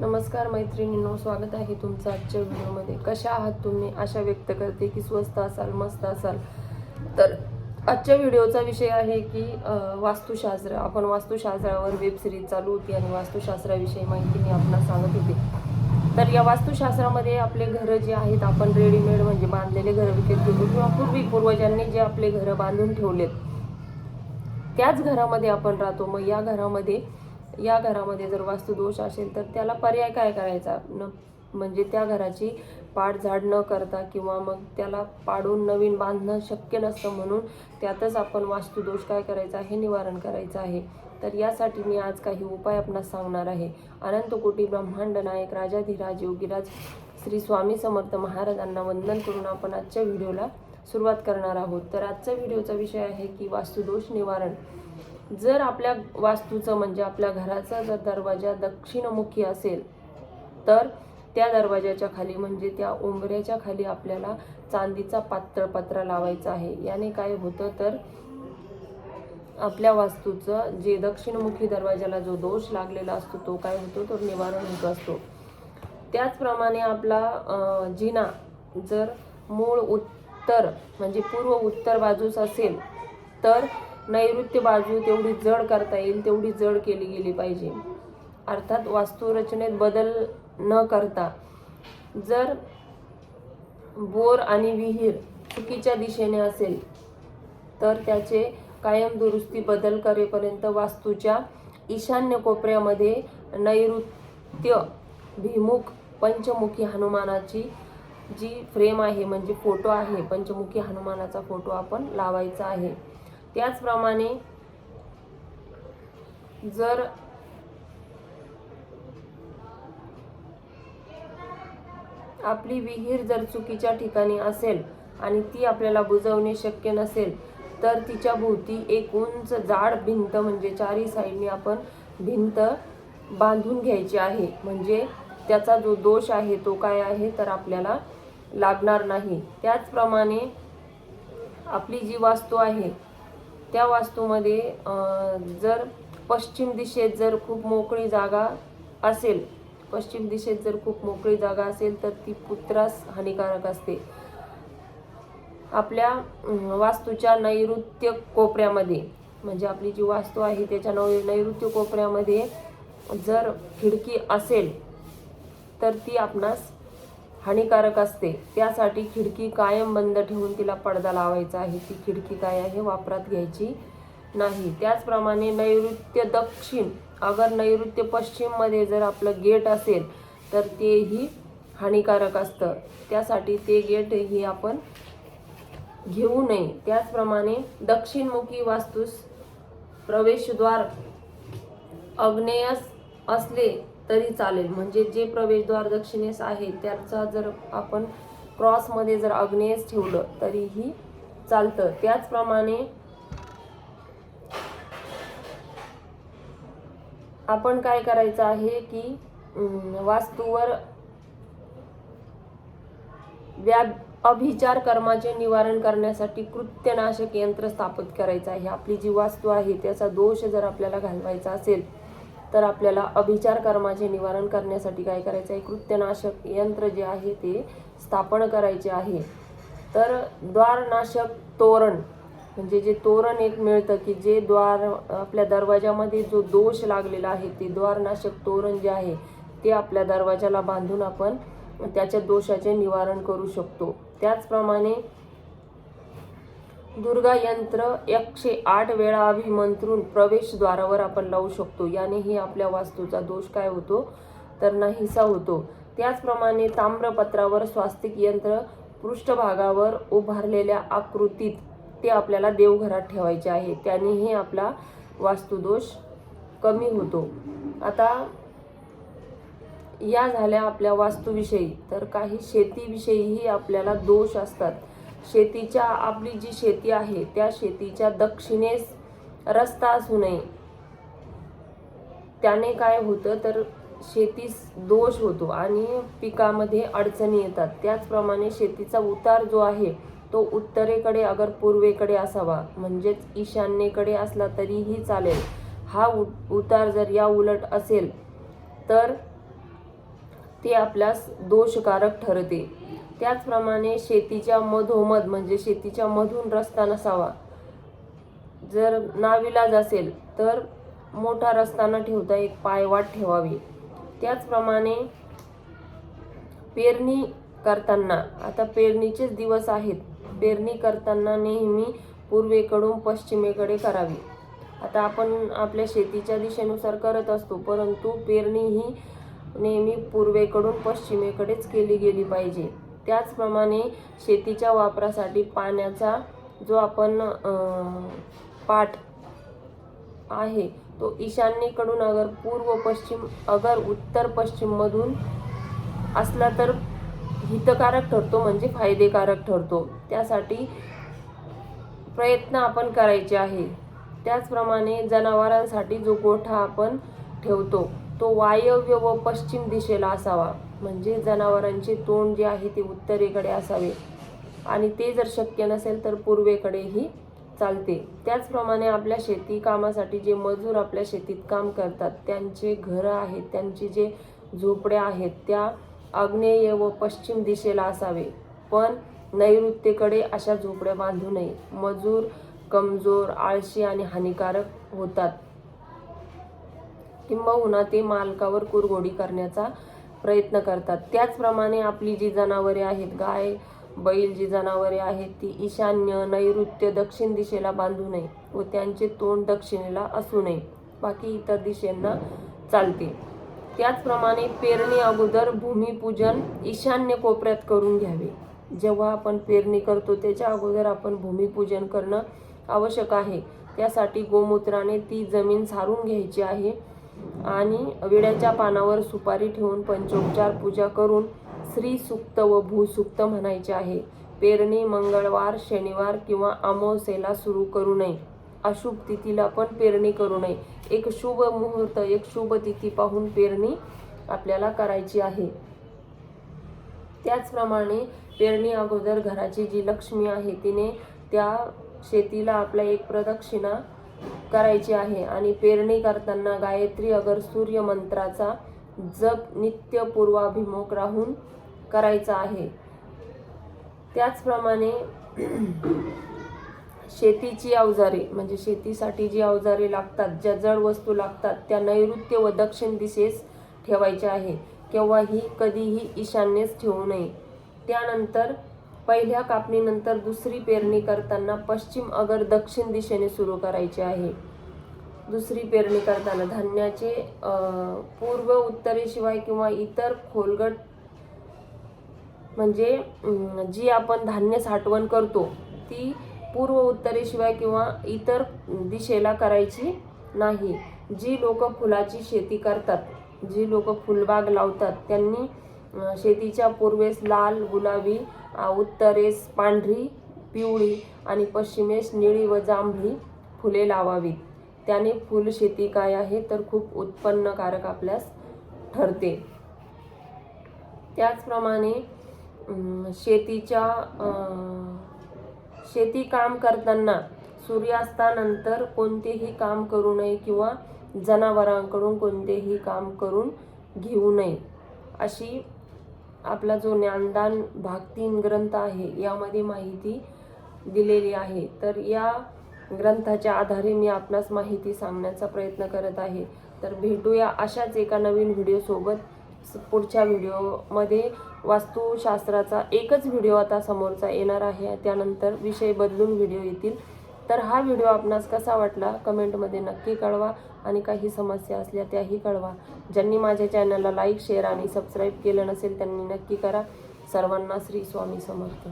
नमस्कार मैत्रिणींनो स्वागत आहे तुमचं आजच्या व्हिडिओमध्ये. कशा आहात तुम्ही? आशा व्यक्त करते की स्वस्त असाल मस्त असाल. तर आजच्या व्हिडिओचा विषय आहे की वास्तुशास्त्र. आपण वास्तुशास्त्रावर वेब सिरीज चालू होती आणि वास्तुशास्त्राविषयी माहिती मी आपणास सांगत होते. तर या वास्तुशास्त्रामध्ये आपले घरं जे आहेत आपण रेडीमेड म्हणजे बांधलेले घरं विकत घेतो किंवा पूर्वी पूर्वजांनी जे आपले घरं बांधून ठेवलेत त्याच घरामध्ये आपण राहतो. मग या घरामध्ये या घरामध्ये जर वास्तुदोष असेल तर त्याला पर्याय काय करायचा? न म्हणजे त्या घराची पाडझाड न करता किंवा मग त्याला पाडून नवीन बांधणं शक्य नसतं म्हणून त्यातच आपण वास्तुदोष काय करायचा आहे निवारण करायचं आहे. तर यासाठी मी आज काही उपाय आपणास सांगणार आहे. अनंत कोटी ब्रह्मांड नायक राजाधिराज योगीराज श्री स्वामी समर्थ महाराजांना वंदन करून आपण आजच्या व्हिडिओला सुरुवात करणार आहोत. तर आजचा व्हिडिओचा विषय आहे की वास्तुदोष निवारण. जर आपल्या वास्तूचं म्हणजे आपल्या घराचा जर दरवाजा दक्षिणमुखी असेल तर त्या दरवाजाच्या खाली म्हणजे त्या उंबऱ्याच्या खाली आपल्याला चांदीचा पातळ पत्रा लावायचा आहे. याने काय होतं तर आपल्या वास्तूचं जे दक्षिणमुखी दरवाजाला जो दोष लागलेला असतो तो काय होतो? तो निवारण होत असतो. त्याचप्रमाणे आपला जिना जर मूळ उत्तर म्हणजे पूर्व उत्तर बाजूस असेल तर नैऋत्य बाजू तेवढी जड करता येईल तेवढी जड केली गेली पाहिजे. अर्थात वास्तुरचनेत बदल न करता जर बोर आणि विहीर चुकीच्या दिशेने असेल तर त्याचे कायम दुरुस्ती बदल करेपर्यंत वास्तूच्या ईशान्य कोपऱ्यामध्ये नैऋत्य भिमुख पंचमुखी हनुमानाची जी फ्रेम आहे म्हणजे फोटो आहे पंचमुखी हनुमानाचा फोटो आपण लावायचा आहे. त्याचप्रमाणे जर आपली विहीर जर चुकीच्या ठिकाणी असेल आणि ती आपल्याला बुजवणे शक्य नसेल तर तिच्या भोवती एक उंच जाड भिंत म्हणजे चारी साईडने आपण भिंत बांधून घ्यायची आहे. म्हणजे त्याचा जो दोष आहे तो काय आहे तर आपल्याला लागणार नाही. त्याचप्रमाणे आपली जी वास्तू आहे त्या वास्तूमध्ये जर पश्चिम दिशेत जर खूप मोकळी जागा असेल पश्चिम दिशेत जर खूप मोकळी जागा असेल तर ती पुत्रास हानिकारक असते. आपल्या वास्तूच्या नैऋत्य कोपऱ्यामध्ये म्हणजे आपली जी वास्तू आहे त्याच्या नौ नैऋत्य कोपऱ्यामध्ये जर खिडकी असेल तर ती आपणास हानिकारक असते. त्यासाठी खिडकी कायम बंद ठेवून तिला पडदा लावायचा आहे. ती खिडकी काय आहे? वापरात घ्यायची नाही. त्याचप्रमाणे नैऋत्य दक्षिण अगर नैऋत्य पश्चिममध्ये जर आपलं गेट असेल तर तेही हानिकारक असतं. त्यासाठी ते गेट ही आपण घेऊ नये. त्याचप्रमाणे दक्षिणमुखी वास्तूस प्रवेशद्वार अग्नेयस असले तरी चालेल. म्हणजे जे प्रवेशद्वार दक्षिणेस आहे त्याचा जर आपण क्रॉसमध्ये जर अग्नेयस ठेवलं तरीही चालतं. त्याचप्रमाणे आपण काय करायचं आहे की वास्तूवर व्या अभिचार कर्माचे निवारण करण्यासाठी कृत्यनाशक यंत्र स्थापित करायचं आहे. आपली जी वास्तू आहे त्याचा दोष जर आपल्याला घालवायचा असेल तर आपल्याला अभिचार कर्माचे निवारण करण्यासाठी काय करायचं आहे? कृत्यनाशक यंत्र जे आहे ते स्थापन करायचे आहे. तर द्वारनाशक तोरण म्हणजे जे तोरण एक मिळतं की जे द्वार आपल्या दरवाजामध्ये जो दोष लागलेला आहे ते द्वारनाशक तोरण जे आहे ते आपल्या दरवाजाला बांधून आपण त्याच्या दोषाचे निवारण करू शकतो. त्याचप्रमाणे दुर्गा यंत्र एकशे आठ वेळा अभिमंत्रून प्रवेशद्वारावर आपण लावू शकतो. यानेही आपल्या वास्तूचा दोष काय होतो? तर नाहीसा होतो. त्याचप्रमाणे ताम्रपत्रावर स्वास्तिक यंत्र पृष्ठभागावर उभारलेल्या आकृतीत ते आपल्याला देवघरात ठेवायचे आहे. त्यानेही आपला वास्तुदोष कमी होतो. आता या झाल्या आपल्या वास्तूविषयी. तर काही शेतीविषयीही आपल्याला दोष असतात. शेतीच्या आपली जी शेती आहे त्या शेतीच्या दक्षिणेस रस्ता असू नये. त्याने काय होतं तर शेतीस दोष होतो आणि पिकामध्ये अडचणी येतात. त्याचप्रमाणे शेतीचा उतार जो आहे तो उत्तरेकडे अगर पूर्वेकडे असावा म्हणजेच ईशान्येकडे असला तरीही चालेल. हा उ उतार जर या उलट असेल तर ते आपल्यास दोषकारक ठरते. त्याचप्रमाणे शेतीच्या मधोमध म्हणजे शेतीच्या मधून रस्ता नसावा. जर नाविलाज असेल तर मोठा रस्ता न ठेवता एक पायवाट ठेवावी. त्याचप्रमाणे पेरणी करताना आता पेरणीचेच दिवस आहेत. पेरणी करताना नेहमी पूर्वेकडून पश्चिमेकडे करावी. आता आपण आपल्या शेतीच्या दिशेनुसार करत असतो परंतु पेरणी ही नेहमी पूर्वेकडून पश्चिमेकडेच केली गेली पाहिजे. त्याचप्रमाणे शेतीच्या वापरासाठी पाण्याचा जो आपण पाठ आहे तो ईशान्येकडून अगर पूर्व पश्चिम अगर उत्तर पश्चिममधून असला तर हितकारक ठरतो म्हणजे फायदेकारक ठरतो. त्यासाठी प्रयत्न आपण करायचे आहे. त्याचप्रमाणे जनावरांसाठी जो गोठा आपण ठेवतो तो वायव्य व पश्चिम दिशेला असावा. म्हणजे जनावरांचे तोंड जे आहे ते उत्तरेकडे असावे. आणि ते जर शक्य नसेल तर पूर्वेकडेही चालते. त्याचप्रमाणे आपल्या शेती कामासाठी जे मजूर आपल्या शेतीत काम करतात त्यांचे घरं आहेत त्यांची जे झोपड्या आहेत त्या आग्नेय व पश्चिम दिशेला असावे. पण नैऋत्येकडे अशा झोपड्या बांधू नये. मजूर कमजोर आळशी आणि हानिकारक होतात. किंबहुना ते मालकावर कुरघोडी करण्याचा प्रयत्न करतात. त्याचप्रमाणे आपली जी जनावरे आहेत गाय बैल जी जनावरे आहेत ती ईशान्य नैऋत्य दक्षिण दिशेला बांधू नये व त्यांचे तोंड दक्षिणेला असू नये. बाकी इतर दिशेंना चालते. त्याचप्रमाणे पेरणी अगोदर भूमिपूजन ईशान्य कोपऱ्यात करून घ्यावे. जेव्हा आपण पेरणी करतो त्याच्या अगोदर आपण भूमिपूजन करणं आवश्यक आहे. त्यासाठी गोमूत्राने ती जमीन सारून घ्यायची आहे. आणि विड्याच्या पानावर सुपारी ठेवून पंचोपचार पूजा करून श्री सुक्त व भूसुक्त म्हणायचे आहे. पेरणी मंगळवार शनिवार किंवा अमावस्येला सुरू करू नये. अशुभ तिथीला पण पेरणी करू नये. एक शुभ मुहूर्त एक शुभ तिथी पाहून पेरणी आपल्याला करायची आहे. त्याचप्रमाणे पेरणी अगोदर घराची जी लक्ष्मी आहे तिने त्या शेतीला आपल्या एक प्रदक्षिणा करायची आहे. आणि पेरणी करताना गायत्री अगर सूर्य मंत्राचा जप नित्य पूर्वाभिमुख राहून करायचा आहे. त्याचप्रमाणे शेतीची अवजारे म्हणजे शेतीसाठी जी अवजारे लागतात ज्या जड वस्तू लागतात त्या नैऋत्य व दक्षिण दिशेस ठेवायच्या आहे. केव्हाही कधीही ईशान्येस ठेवू नये. त्यानंतर पहिल्या कापणीनंतर दुसरी पेरणी करताना पश्चिम अगर दक्षिण दिशेने सुरू करायची आहे. दुसरी पेरणी करताना धान्याचे पूर्व उत्तरेशिवाय किंवा इतर खोलगट म्हणजे जी आपण धान्य साठवण करतो ती पूर्व उत्तरेशिवाय किंवा इतर दिशेला करायची नाही. जी लोक फुलाची शेती करतात जी लोक फुलबाग लावतात त्यांनी शेतीच्या पूर्वेस लाल गुलाबी उत्तरेस पांढरी पिवळी आणि पश्चिमेस निळी व जांभळी फुले लावावीत. त्याने फुलशेती काय आहे तर खूप उत्पन्नकारक आपल्यास ठरते. त्याचप्रमाणे शेतीच्या शेती काम करताना सूर्यास्तानंतर कोणतेही काम करू नये किंवा जनावरांकडून कोणतेही काम करून घेऊ नये अशी आपला जो ज्ञानदान भाग तीन ग्रंथ आहे यामध्ये माहिती दिलेली आहे. तर या ग्रंथाच्या आधारे मी आपणास माहिती सांगण्याचा प्रयत्न करत आहे. तर भेटूया अशाच एका नवीन व्हिडिओसोबत पुढच्या व्हिडिओमध्ये वास्तुशास्त्राचा एकच व्हिडिओ आता समोरचा येणार आहे. त्यानंतर विषय बदलून व्हिडिओ येतील. तर हा व्हिडिओ आपणास कसा वाटला? कमेंटमध्ये नक्की कळवा. आणि काही समस्या असल्या त्याही कळवा. ज्यांनी माझ्या चॅनलला लाईक शेअर आणि सबस्क्राईब केलं नसेल त्यांनी नक्की करा. सर्वांना श्री स्वामी समर्थ.